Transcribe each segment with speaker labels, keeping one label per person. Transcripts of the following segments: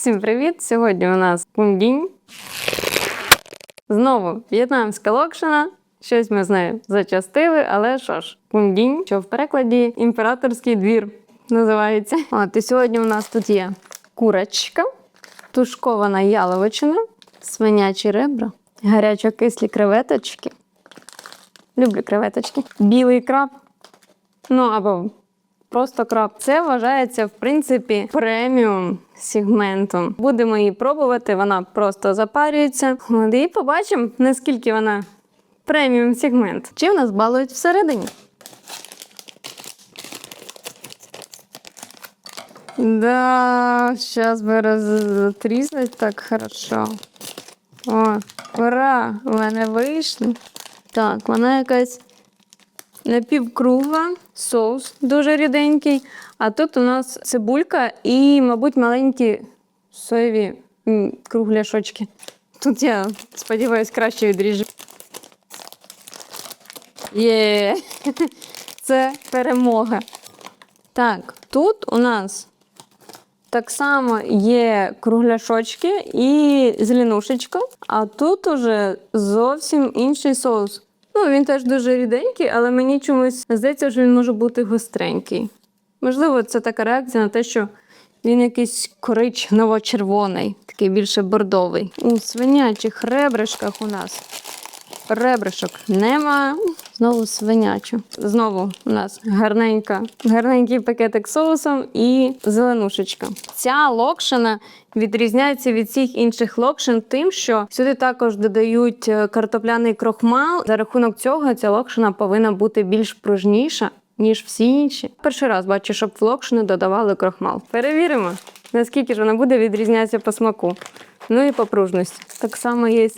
Speaker 1: Всім привіт! Сьогодні у нас кундінь. Знову в'єтнамська локшина. Щось ми з нею зачастили, але що ж, кундінь, що в перекладі імператорський двір називається. От, і сьогодні у нас тут є курочка, тушкована яловичина, свинячі ребра, гарячо-кислі креветочки. Люблю креветочки. Білий краб. Ну або просто краб. Це вважається, в принципі, преміум сегментом. Будемо її пробувати, вона просто запарюється. І побачимо, наскільки вона преміум сегмент. Чи в нас балують всередині? Да, сейчас бы розтріснуть так хорошо. О, ура! У мене вийшло. Так, вона якась напівкругла, соус дуже ріденький. А тут у нас цибулька і, мабуть, маленькі соєві кругляшочки. Тут я сподіваюсь, краще відріжу. Є, це перемога. Так, тут у нас так само є кругляшочки і зеленушечка, а тут уже зовсім інший соус. Ну, він теж дуже ріденький, але мені чомусь здається, що він може бути гостренький. Можливо, це така реакція на те, що він якийсь коричнево-червоний, такий більше бордовий. У свинячих ребришках у нас ребришок нема. Знову свинячу. Знову у нас гарненька, гарненький пакетик соусом і зеленушечка. Ця локшина відрізняється від всіх інших локшин тим, що сюди також додають е, картопляний крохмал. За рахунок цього ця локшина повинна бути більш пружніша. Ніж всі інші. Перший раз бачу, щоб в локшини додавали крохмал. Перевіримо, наскільки ж вона буде відрізнятися по смаку. Ну і по пружності. Так само є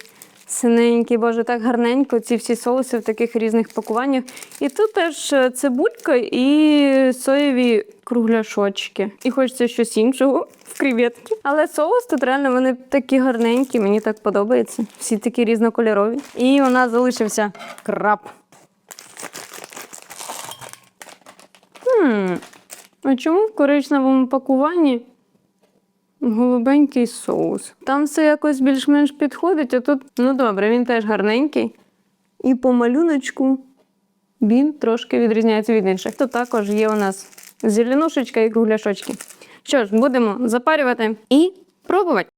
Speaker 1: Синенький, боже, так гарненько. Ці всі соуси в таких різних пакуваннях. І тут теж е, цибулька і соєві кругляшочки. І хочеться щось іншого в креветки. Але соус тут реально вони такі гарненькі, мені так подобається. Всі такі різнокольорові. І у нас залишився краб. Хм, а чому в коричневому пакуванні Голубенький соус. Там все якось більш-менш підходить, а тут, ну добре, він теж гарненький. І по малюночку він трошки відрізняється від інших. Тут також є у нас зеленушечка і кругляшочки. Що ж, будемо запарювати і пробувати.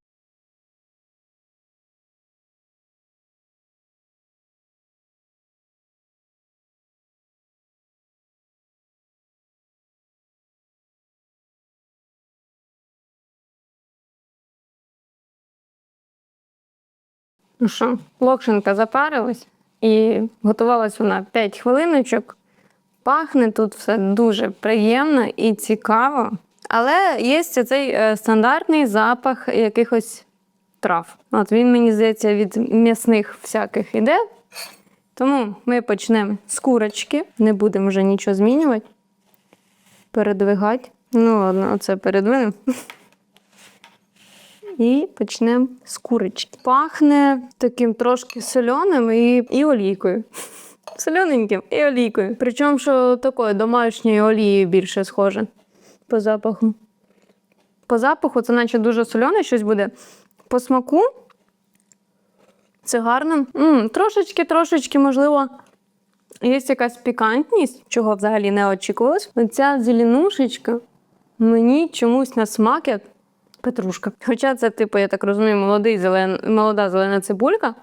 Speaker 1: Ну що, локшинка запарилась і готувалась вона 5 хвилиночок. Пахне тут все дуже приємно і цікаво. Але є цей е, стандартний запах якихось трав. От він, мені здається, від м'ясних всяких іде. Тому ми почнемо з курочки, не будемо вже нічого змінювати. Передвигати. Ну, ладно, оце передвинемо. І почнемо з курочки. Пахне таким трошки соленим і, і олійкою. Солененьким і олійкою. Причому, що такої домашньої олії більше схоже по запаху. По запаху це наче дуже солене щось буде. По смаку це гарно. м трошечки, трошечки, можливо, є якась пікантність, чого взагалі не очікувалось. Оця зеленушечка мені чомусь на смак як петрушка. Хоча це, типу, я так розумію, молодий зелен... молода зелена цибулька.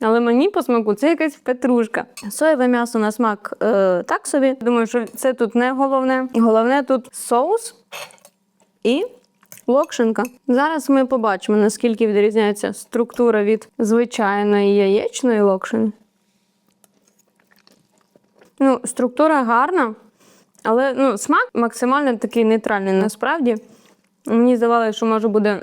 Speaker 1: Але мені по смаку це якась петрушка. Соєве м'ясо на смак е, так собі. Думаю, що це тут не головне. Головне тут соус і локшинка. Зараз ми побачимо, наскільки відрізняється структура від звичайної яєчної локшини. Ну, структура гарна, але ну, смак максимально такий нейтральний насправді. Мені здавалося, що може буде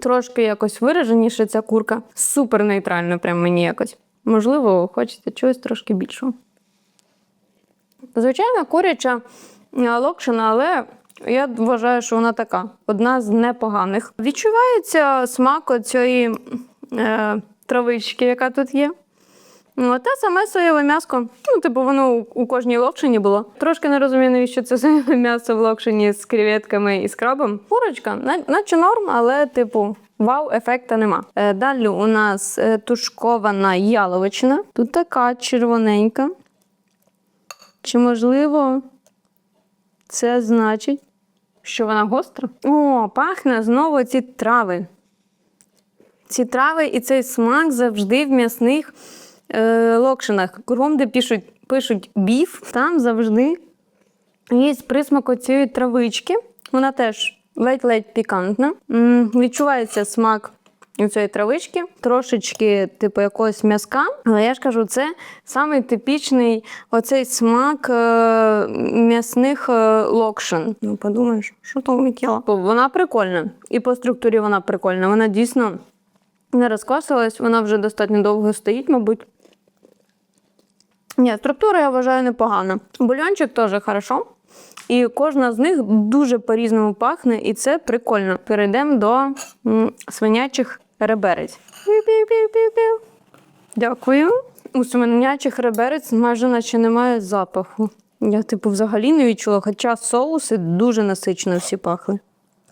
Speaker 1: трошки якось вираженіше ця курка. Супер нейтрально, прям мені якось. Можливо, хочеться чогось трошки більшого. Звичайно, куряча е, локшина, але я вважаю, що вона така одна з непоганих. Відчувається смак цієї е, травички, яка тут є. Ну, те саме соєве м'яско. Ну, типу, воно у- кожній локшині було. Трошки не розумію, навіщо це соєве м'ясо в локшині з креветками і з крабом. Курочка, наче норм, але, типу, вау, ефекта нема. Е, далі у нас е, тушкована яловичина. Тут така червоненька. Чи можливо це значить, що вона гостра? О, пахне знову ці трави. Ці трави і цей смак завжди в м'ясних е, локшинах. Кругом, де пишуть, пишуть біф, там завжди є присмак оцієї травички. Вона теж ледь-ледь пікантна. М, відчувається смак цієї травички, трошечки, типу, якогось м'язка. Але я ж кажу, це самий типічний оцей смак е, м'ясних е, локшин. Ну, подумаєш, що то улетіло? Вона прикольна. І по структурі вона прикольна. Вона дійсно не розкосилась, вона вже достатньо довго стоїть, мабуть. Ні, структура я вважаю непогана. Бульончик теж хорошо. І кожна з них дуже по-різному пахне, і це прикольно. Перейдемо до свинячих реберець. Дякую. У свинячих реберець майже наче немає запаху. Я, типу, взагалі не відчула, хоча соуси дуже насичено всі пахли.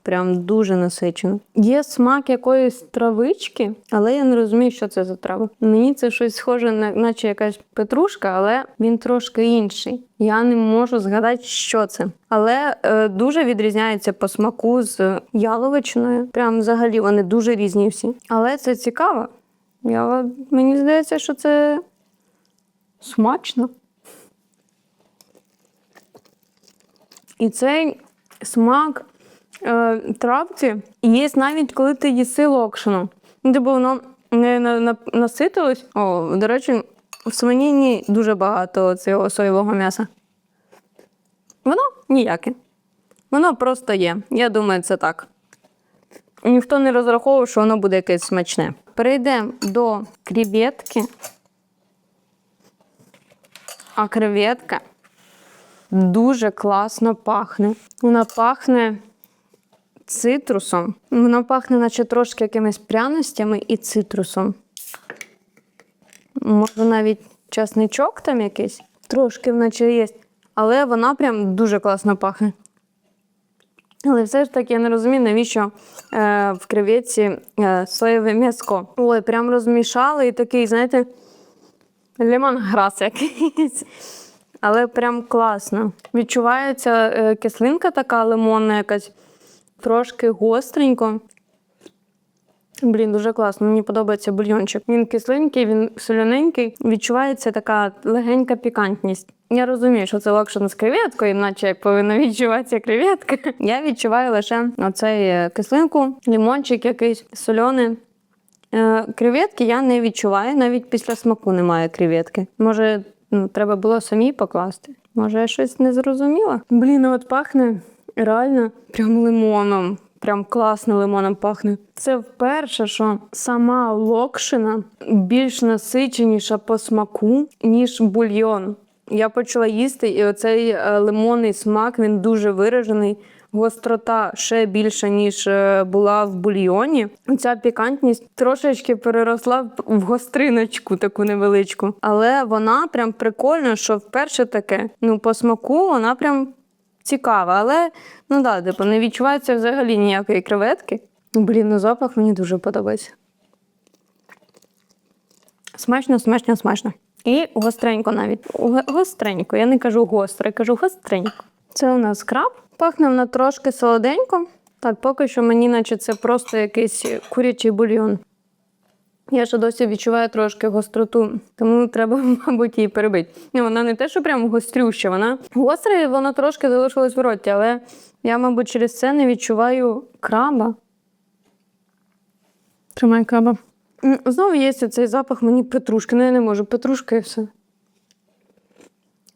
Speaker 1: Прям дуже насичено. Є смак якоїсь травички, але я не розумію, що це за трава. Мені це щось схоже, на, наче якась петрушка, але він трошки інший. Я не можу згадати, що це. Але е, дуже відрізняється по смаку з яловичиною. Прям взагалі вони дуже різні всі. Але це цікаво. Я, мені здається, що це смачно. І цей смак е, травці є навіть коли ти їси локшину. Ну, Типу воно не на, на, наситилось. О, до речі, в свинині дуже багато цього соєвого м'яса. Воно ніяке. Воно просто є. Я думаю, це так. Ніхто не розраховував, що воно буде якесь смачне. Перейдемо до креветки. А креветка дуже класно пахне. Вона пахне цитрусом. Вона пахне, наче трошки якимись пряностями і цитрусом. Може, навіть часничок там якийсь, трошки наче є. Але вона прям дуже класно пахне. Але все ж таки я не розумію, навіщо е, в креветці е, соєве м'яско. Ой, прям розмішали і такий, знаєте, лимонграс якийсь. Але прям класно. Відчувається е, кислинка така лимонна якась, трошки гостренько. Блін, дуже класно. Мені подобається бульйончик. Він кисленький, він соляненький. Відчувається така легенька пікантність. Я розумію, що це локшин з креветкою, наче як повинна відчуватися креветка. Я відчуваю лише оцей е, кислинку, лимончик якийсь соляний. Е, креветки я не відчуваю, навіть після смаку немає креветки. Може, ну, треба було самі покласти. Може, я щось не зрозуміла? Блін, ну от пахне реально прям лимоном. Прям класно лимоном пахне. Це вперше, що сама локшина більш насиченіша по смаку, ніж бульйон. Я почала їсти, і оцей е, лимонний смак він дуже виражений. Гострота ще більша, ніж е, була в бульйоні. Ця пікантність трошечки переросла в- в гостриночку таку невеличку. Але вона прям прикольна, що вперше таке. Ну, по смаку вона прям цікава. Але ну да, типу, не відчувається взагалі ніякої креветки. Блін, ну запах мені дуже подобається. Смачно, смачно, смачно. І гостренько навіть. Гостренько. Я не кажу гостро, я кажу гостренько. Це у нас краб. Пахне вона трошки солоденько. Так, поки що мені, наче це просто якийсь курячий бульйон. Я ще досі відчуваю трошки гостроту, тому треба, мабуть, її перебити. Ні, вона не те, що прям гострюща, вона гостра, і вона трошки залишилась в роті, але я, мабуть, через це не відчуваю краба. Тримай краба. Знову є цей запах мені петрушки. Ну, я не можу. Петрушка і все.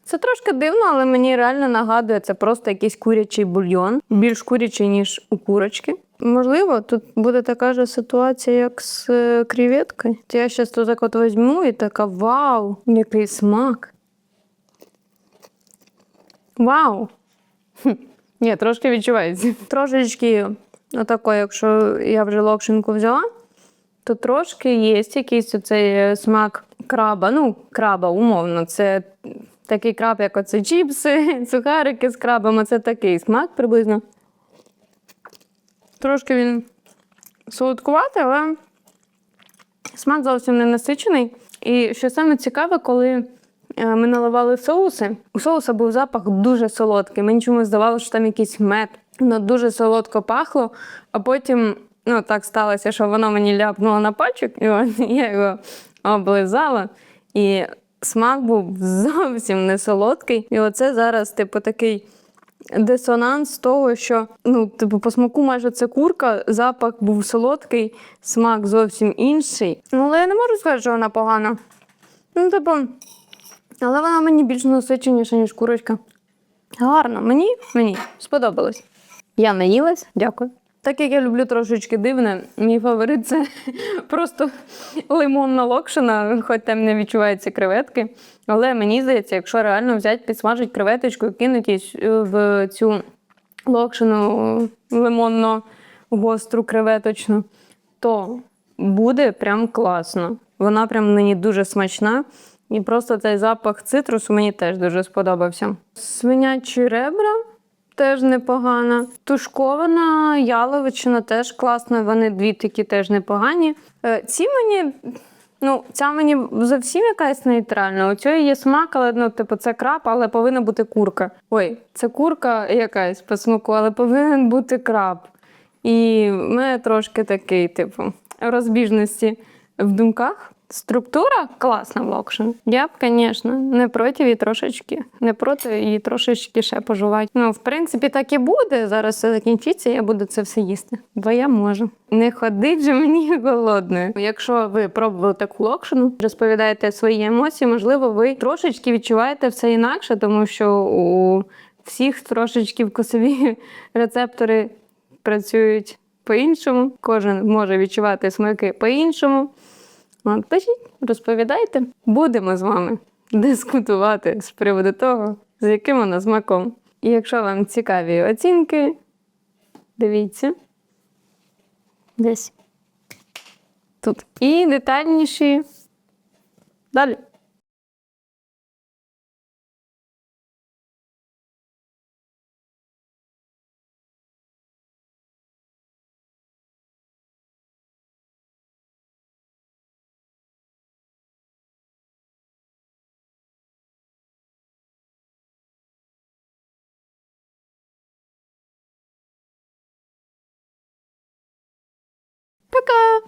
Speaker 1: Це трошки дивно, але мені реально нагадує, це просто якийсь курячий бульйон, більш курячий, ніж у курочки. Можливо, тут буде така ж ситуація, як з е, креветкою. Я зараз тут так от візьму і така вау, який смак. Вау! Хм. Ні, трошки відчувається. Трошечки, отако, якщо я вже локшинку взяла, то трошки є якийсь оцей е, смак краба. Ну, краба, умовно. Це такий краб, як оце чіпси, сухарики з крабами. Це такий смак приблизно. Трошки він солодкуватий, але смак зовсім не насичений. І що саме цікаве, коли е, ми наливали соуси, у соуса був запах дуже солодкий. Мені чомусь здавалося, що там якийсь мед. Воно дуже солодко пахло, а потім ну, так сталося, що воно мені ляпнуло на пальчик, і я його облизала. І смак був зовсім не солодкий. І оце зараз, типу, такий дисонанс того, що ну, типу, по смаку майже це курка, запах був солодкий, смак зовсім інший. Ну, але я не можу сказати, що вона погана. Ну, типу, але вона мені більш насиченіша, ніж курочка. Гарно, мені, мені сподобалось. Я наїлась, дякую. Так як я люблю трошечки дивне, мій фаворит це просто лимонна локшина, хоч там не відчуваються креветки. Але мені здається, якщо реально взяти, підсмажити креветочку і кинути її в цю локшину лимонно гостру креветочну, то буде прям класно. Вона прям мені дуже смачна. І просто цей запах цитрусу мені теж дуже сподобався. Свинячі ребра теж непогана. Тушкована яловичина теж класна. Вони дві такі теж непогані. Е, Ці мені. Ну, ця мені зовсім якась нейтральна. У цього є смак, але ну, типу, це краб, але повинна бути курка. Ой, це курка якась по смаку, але повинен бути краб. І в мене трошки такий, типу, розбіжності в думках. Структура класна в локшин. Я б, звісно, не проти її трошечки, не проти її трошечки ще пожувати. Ну, в принципі, так і буде. Зараз все закінчиться, я буду це все їсти. Бо я можу. Не ходить же мені голодною. Якщо ви пробували таку локшину, розповідаєте свої емоції, можливо, ви трошечки відчуваєте все інакше, тому що у всіх трошечки вкусові рецептори працюють по-іншому. Кожен може відчувати смаки по-іншому. От, пишіть, розповідайте. Будемо з вами дискутувати з приводу того, з яким вона смаком. І якщо вам цікаві оцінки, дивіться. Десь. Тут. І детальніші. Далі. Cơ